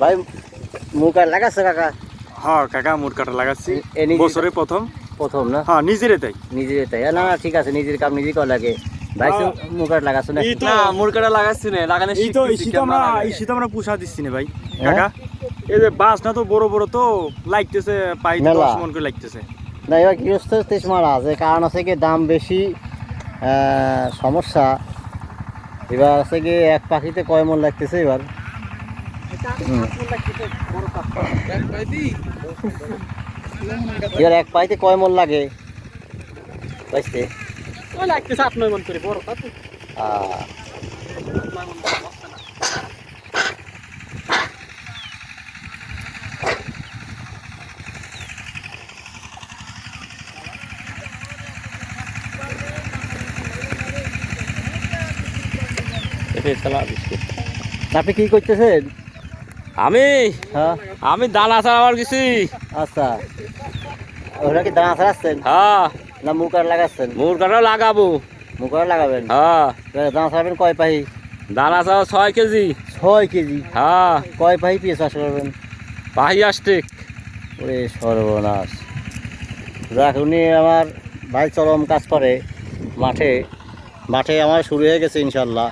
ভাই আর লাগাচ্ছে কাকা? হ্যাঁ কাকা মুড কাটা লাগাচ্ছি বছরে প্রথম। প্রথম না? হ্যাঁ নিজেরে তাই নিজের তাই না না ঠিক আছে নিজের কাম নিজে করা লাগে। না? এই তো না মুরকাটা লাগাচ্ছি না? লাগানো এই তো এই শীত আমরা এই শীত আমরা পুষা দিচ্ছি না ভাই? কাকা? এই যে বাস না তো বড় বড় তো লাগতেছে পাই। দশ মন করে লাগতেছে। না এবার গৃহস্থ তেজ মারা আছে কারণ আছে কি দাম বেশি আহ, সমস্যা। এবার আছে কি এক পাখিতে কয় মন লাগতেছে এবার? এবার এক পাখিতে কয় মন লাগে? বুঝতে। ওই লাগতেছে আট নয় মন করে বড় তা তো। আপনি কি করতেছেন? আমি? হ্যাঁ। আমি দানা ছাড়াবার গেছি আচ্ছা। ওরা কি দানা ছাড়াচ্ছেন? হ্যাঁ। না মুখ আর লাগাচ্ছেন? মুরকাটা লাগাবো। মুখ আর লাগাবেন? হ্যাঁ। দানা ছাড়াবেন কয় পাহি? দানা ছাড়া ছয় কেজি। ছয় কেজি? হ্যাঁ। কয় পাহি পিস চাষ করবেন? পাহি আসটিক ওরে সর্বনাশ। যাক উনি আমার ভাই চরম কাজ করে মাঠে। মাঠে আমার শুরু হয়ে গেছে ইনশাল্লাহ।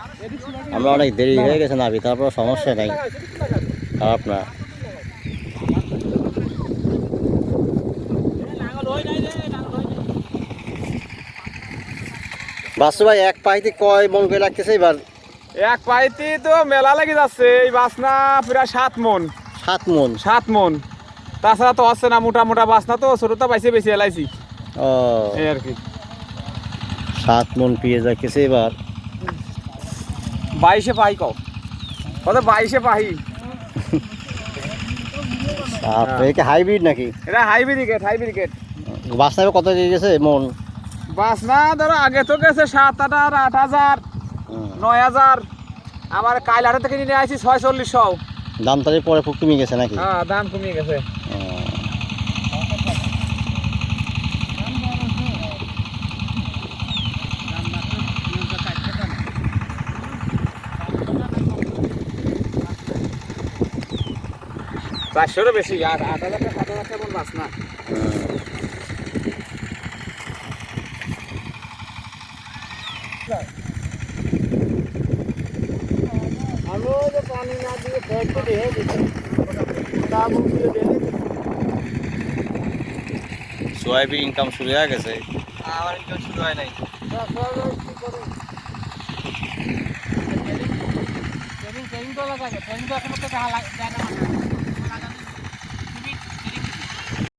আমরা অনেক দেরি হয়ে গেছে নাবি তারপর সমস্যা নেই। খারাপ না বাসু ভাই এক পাহিতে কয় মন করে লাগতেছে এবার? এক পাইতে তো মেলা লেগে যাচ্ছে এই বাসনা প্রায় সাত মন। সাত মন? সাত মন। তাছাড়া তো হচ্ছে না মোটা মোটা বাসনা তো ছোটটা পাইছে বেশি এলাইছি। ও। এই আর কি। সাত মন পেয়ে যাচ্ছে এবার। বাইশে পাই কও? কত বাইশে পাহি এটা হাইব্রিড নাকি? এটা হাইব্রিকেট হাইব্রিকেট বাসনা এবার কত দিয়ে গেছে মন? বাসনা ধরো আগে তো গেছে সাত হাজার আট হাজার নয় হাজার। আমার কাইল হাটে থেকে নিয়ে আসছি ছয় চল্লিশশো। দাম তাহলে পরে খুব কমে গেছে নাকি? হ্যাঁ দাম কমিয়ে গেছে। চারশোরও বেশি আট আট হাজার সাত হাজার টাকা বাসনা সোয়াবিন ইনকাম শুরু হয়ে গেছে। আমার ইনকাম শুরু হয় নাই। ট্রেনিং ট্রেনিং তো লাগে ট্রেনিং তো এখন তো দেখা লাগে